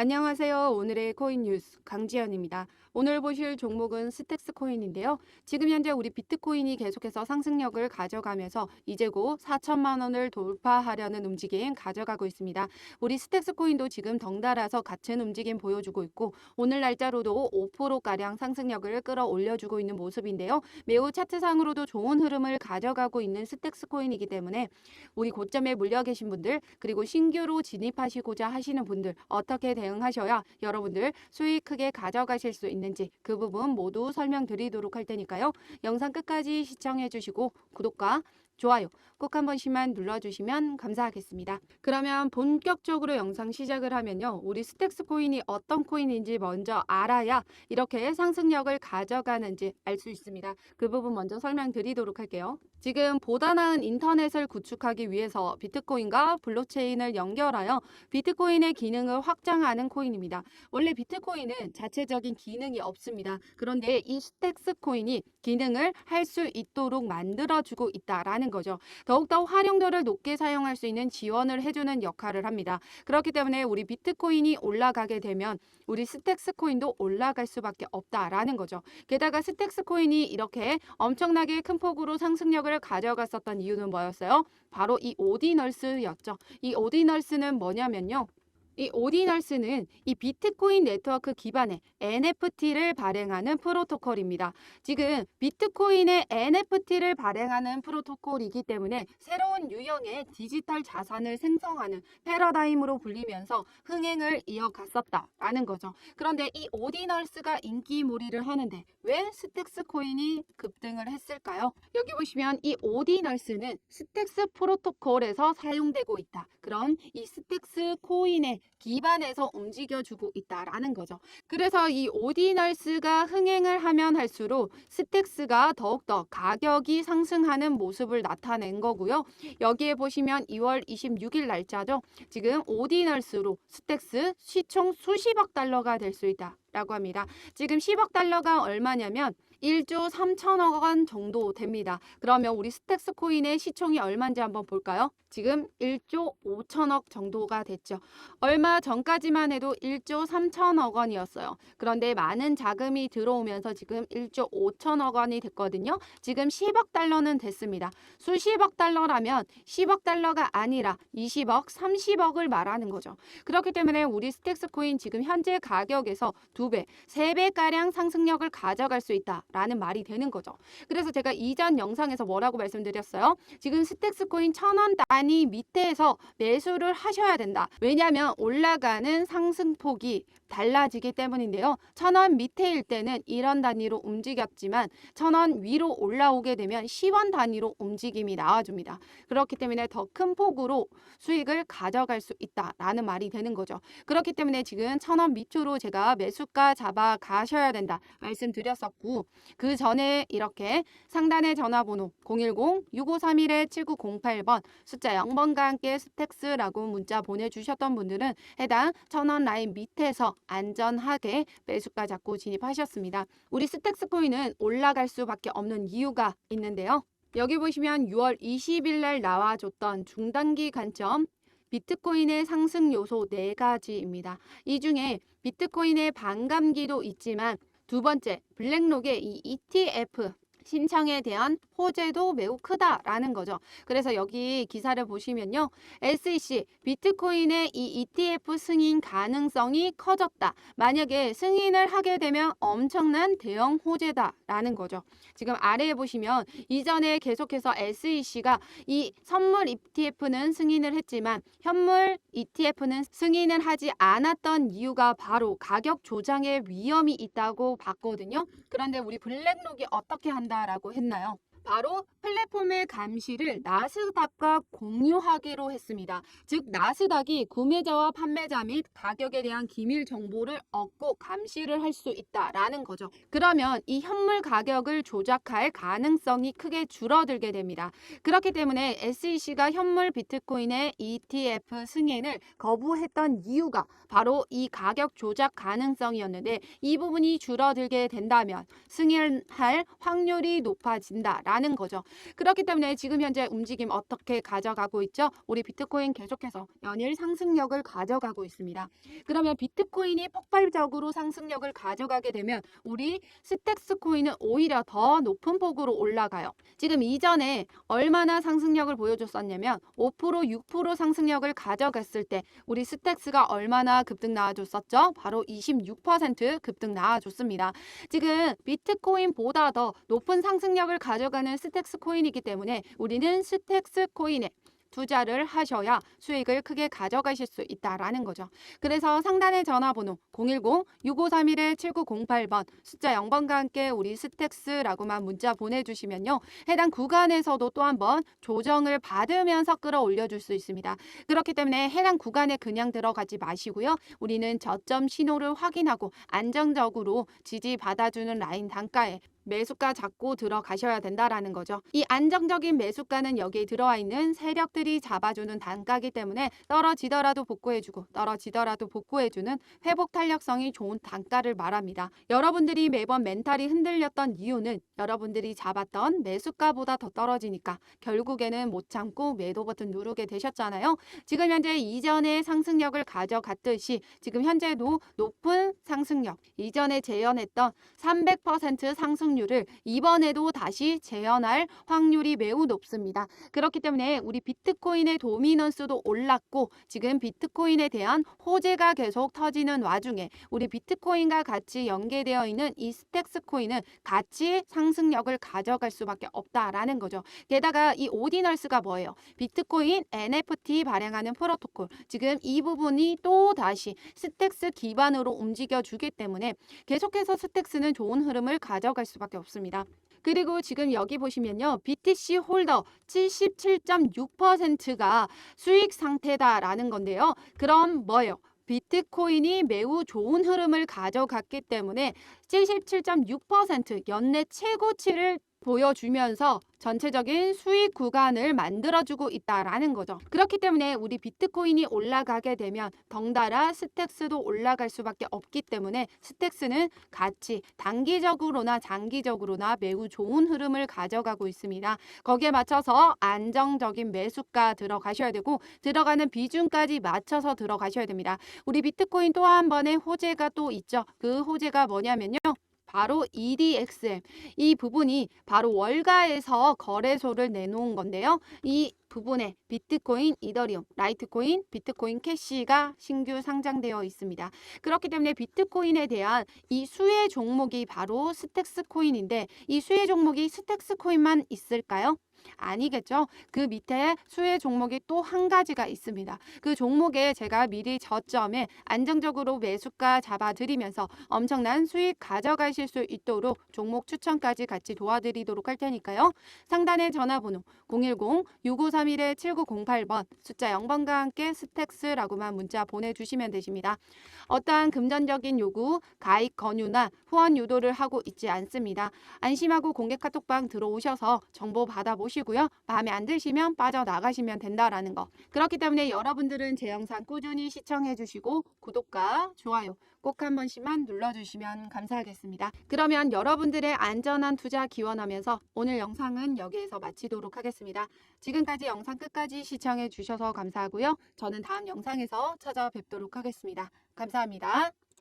안녕하세요. 오늘의 코인 뉴스 강지연입니다. 오늘 보실 종목은 스택스 코인인데요. 지금 현재 우리 비트코인이 계속해서 상승력을 가져가면서 이제 곧 4천만 원을 돌파하려는 움직임 가져가고 있습니다. 우리 스택스 코인도 지금 덩달아서 같은 움직임 보여주고 있고 오늘 날짜로도 5%가량 상승력을 끌어올려주고 있는 모습인데요. 매우 차트상으로도 좋은 흐름을 가져가고 있는 스택스 코인이기 때문에 우리 고점에 물려 계신 분들 그리고 신규로 진입하시고자 하시는 분들 어떻게 대 응하셔야 여러분들 수익 크게 가져가실 수 있는지 그 부분 모두 설명드리도록 할 테니까요. 영상 끝까지 시청해 주시고 구독과 좋아요 꼭 한 번씩만 눌러주시면 감사하겠습니다. 그러면 본격적으로 영상 시작을 하면요. 우리 스택스 코인이 어떤 코인인지 먼저 알아야 이렇게 상승력을 가져가는지 알 수 있습니다. 그 부분 먼저 설명드리도록 할게요. 지금 보다 나은 인터넷을 구축하기 위해서 비트코인과 블록체인을 연결하여 비트코인의 기능을 확장하는 코인입니다. 원래 비트코인은 자체적인 기능이 없습니다. 그런데 이 스택스 코인이 기능을 할 수 있도록 만들어주고 있다라는 거죠. 더욱더 활용도를 높게 사용할 수 있는 지원을 해주는 역할을 합니다. 그렇기 때문에 우리 비트코인이 올라가게 되면 우리 스택스 코인도 올라갈 수밖에 없다라는 거죠. 게다가 스택스 코인이 이렇게 엄청나게 큰 폭으로 상승력을 가져갔었던 이유는 뭐였어요? 바로 이 오디널스였죠. 이 오디널스는 뭐냐면요. 이 오디널스는 이 비트코인 네트워크 기반의 NFT를 발행하는 프로토콜입니다. 지금 비트코인의 NFT를 발행하는 프로토콜이기 때문에 새로운 유형의 디지털 자산을 생성하는 패러다임으로 불리면서 흥행을 이어갔었다라는 거죠. 그런데 이 오디널스가 인기몰이를 하는데 왜 스택스 코인이 급등을 했을까요? 여기 보시면 이 오디널스는 스택스 프로토콜에서 사용되고 있다. 그런 이 스택스 코인의 기반에서 움직여주고 있다라는 거죠. 그래서 이 오디널스가 흥행을 하면 할수록 스택스가 더욱더 가격이 상승하는 모습을 나타낸 거고요. 여기에 보시면 2월 26일 날짜죠. 지금 오디널스로 스택스 시총 수십억 달러가 될 수 있다. 라고 합니다. 지금 10억 달러가 얼마냐면 1조 3천억 원 정도 됩니다. 그러면 우리 스택스 코인의 시총이 얼마인지 한번 볼까요? 지금 1조 5천억 정도가 됐죠. 얼마 전까지만 해도 1조 3천억 원이었어요. 그런데 많은 자금이 들어오면서 지금 1조 5천억 원이 됐거든요. 지금 10억 달러는 됐습니다. 수십억 달러라면 10억 달러가 아니라 20억, 30억을 말하는 거죠. 그렇기 때문에 우리 스택스 코인 지금 현재 가격에서 두 배, 세 배가량 상승력을 가져갈 수 있다라는 말이 되는 거죠. 그래서 제가 이전 영상에서 뭐라고 말씀드렸어요? 지금 스택스 코인 천원 단위 밑에서 매수를 하셔야 된다. 왜냐하면 올라가는 상승폭이 달라지기 때문인데요. 천 원 밑에일 때는 1원 단위로 움직였지만 천 원 위로 올라오게 되면 10원 단위로 움직임이 나와줍니다. 그렇기 때문에 더 큰 폭으로 수익을 가져갈 수 있다라는 말이 되는 거죠. 그렇기 때문에 지금 천 원 밑으로 제가 매수가 잡아 가셔야 된다 말씀드렸었고 그 전에 이렇게 상단의 전화번호 010-6531-7908번 숫자 0번과 함께 스택스라고 문자 보내주셨던 분들은 해당 천 원 라인 밑에서 안전하게 매수가 잡고 진입하셨습니다. 우리 스택스 코인은 올라갈 수밖에 없는 이유가 있는데요. 여기 보시면 6월 20일 날 나와줬던 중단기 관점 비트코인의 상승 요소 네 가지입니다. 이 중에 비트코인의 반감기도 있지만 두 번째 블랙록의 이 ETF 신청에 대한 호재도 매우 크다라는 거죠. 그래서 여기 기사를 보시면요. SEC 비트코인의 이 ETF 승인 가능성이 커졌다. 만약에 승인을 하게 되면 엄청난 대형 호재다라는 거죠. 지금 아래에 보시면 이전에 계속해서 SEC가 이 선물 ETF는 승인을 했지만 현물 ETF는 승인을 하지 않았던 이유가 바로 가격 조장의 위험이 있다고 봤거든요. 그런데 우리 블랙록이 어떻게 한 다라고 했나요? 바로 플랫폼의 감시를 나스닥과 공유하기로 했습니다. 즉 나스닥이 구매자와 판매자 및 가격에 대한 기밀 정보를 얻고 감시를 할 수 있다라는 거죠. 그러면 이 현물 가격을 조작할 가능성이 크게 줄어들게 됩니다. 그렇기 때문에 SEC가 현물 비트코인의 ETF 승인을 거부했던 이유가 바로 이 가격 조작 가능성이었는데 이 부분이 줄어들게 된다면 승인할 확률이 높아진다라는 있다라는 거죠. 그렇기 때문에 지금 현재 움직임 어떻게 가져가고 있죠? 우리 비트코인 계속해서 연일 상승력을 가져가고 있습니다. 그러면 비트코인이 폭발적으로 상승력을 가져가게 되면 우리 스택스 코인은 오히려 더 높은 폭으로 올라가요. 지금 이전에 얼마나 상승력을 보여줬었냐면 5% 6% 상승력을 가져갔을 때 우리 스택스가 얼마나 급등 나와줬었죠? 바로 26% 급등 나와줬습니다. 지금 비트코인보다 더 높은 상승력을 가져가 는 스택스 코인이기 때문에 우리는 스택스 코인에 투자를 하셔야 수익을 크게 가져가실 수 있다라는 거죠. 그래서 상단의 전화번호 010-6531-7908번 숫자 0번과 함께 우리 스택스라고만 문자 보내주시면요. 해당 구간에서도 또 한번 조정을 받으면서 끌어올려 줄 수 있습니다. 그렇기 때문에 해당 구간에 그냥 들어가지 마시고요. 우리는 저점 신호를 확인하고 안정적으로 지지 받아주는 라인 단가에 매수가 잡고 들어가셔야 된다라는 거죠. 이 안정적인 매수가는 여기에 들어와 있는 세력들이 잡아주는 단가기 때문에 떨어지더라도 복구해주고 떨어지더라도 복구해주는 회복 탄력성이 좋은 단가를 말합니다. 여러분들이 매번 멘탈이 흔들렸던 이유는 여러분들이 잡았던 매수가보다 더 떨어지니까 결국에는 못 참고 매도 버튼 누르게 되셨잖아요. 지금 현재 이전의 상승력을 가져갔듯이 지금 현재도 높은 상승력, 이전에 재현했던 300% 상승 률을 이번에도 다시 재현할 확률이 매우 높습니다. 그렇기 때문에 우리 비트코인의 도미넌스도 올랐고 지금 비트코인에 대한 호재가 계속 터지는 와중에 우리 비트코인과 같이 연계되어 있는 이 스택스 코인은 같이 상승력을 가져갈 수밖에 없다라는 거죠. 게다가 이 오디널스가 뭐예요? 비트코인 NFT 발행하는 프로토콜. 지금 이 부분이 또 다시 스택스 기반으로 움직여 주기 때문에 계속해서 스택스는 좋은 흐름을 가져갈 수밖에 없습니다. 그리고 지금 여기 보시면요. BTC 홀더 77.6%가 수익 상태다라는 건데요. 그럼 뭐예요? 비트코인이 매우 좋은 흐름을 가져갔기 때문에 77.6% 연내 최고치를 보여주면서 전체적인 수익 구간을 만들어주고 있다라는 거죠. 그렇기 때문에 우리 비트코인이 올라가게 되면 덩달아 스택스도 올라갈 수밖에 없기 때문에 스택스는 같이 단기적으로나 장기적으로나 매우 좋은 흐름을 가져가고 있습니다. 거기에 맞춰서 안정적인 매수가 들어가셔야 되고 들어가는 비중까지 맞춰서 들어가셔야 됩니다. 우리 비트코인 또 한 번의 호재가 또 있죠. 그 호재가 뭐냐면요. 바로 EDXM 이 부분이 바로 월가에서 거래소를 내놓은 건데요. 이 부분에 비트코인, 이더리움, 라이트코인, 비트코인 캐시가 신규 상장되어 있습니다. 그렇기 때문에 비트코인에 대한 이 수혜 종목이 바로 스택스 코인인데 이 수혜 종목이 스택스 코인만 있을까요? 아니겠죠. 그 밑에 수혜 종목이 또 한 가지가 있습니다. 그 종목에 제가 미리 저점에 안정적으로 매수가 잡아드리면서 엄청난 수익 가져가실 수 있도록 종목 추천까지 같이 도와드리도록 할 테니까요. 상단의 전화번호 010-6531-7908번 숫자 0번과 함께 스택스라고만 문자 보내주시면 되십니다. 어떠한 금전적인 요구, 가입 권유나 후원 유도를 하고 있지 않습니다. 안심하고 공개 카톡방 들어오셔서 정보 받아보 시고요. 마음에 안 드시면 빠져나가시면 된다라는 거. 그렇기 때문에 여러분들은 제 영상 꾸준히 시청해 주시고 구독과 좋아요 꼭 한 번씩만 눌러주시면 감사하겠습니다. 그러면 여러분들의 안전한 투자 기원하면서 오늘 영상은 여기에서 마치도록 하겠습니다. 지금까지 영상 끝까지 시청해 주셔서 감사하고요. 저는 다음 영상에서 찾아뵙도록 하겠습니다. 감사합니다.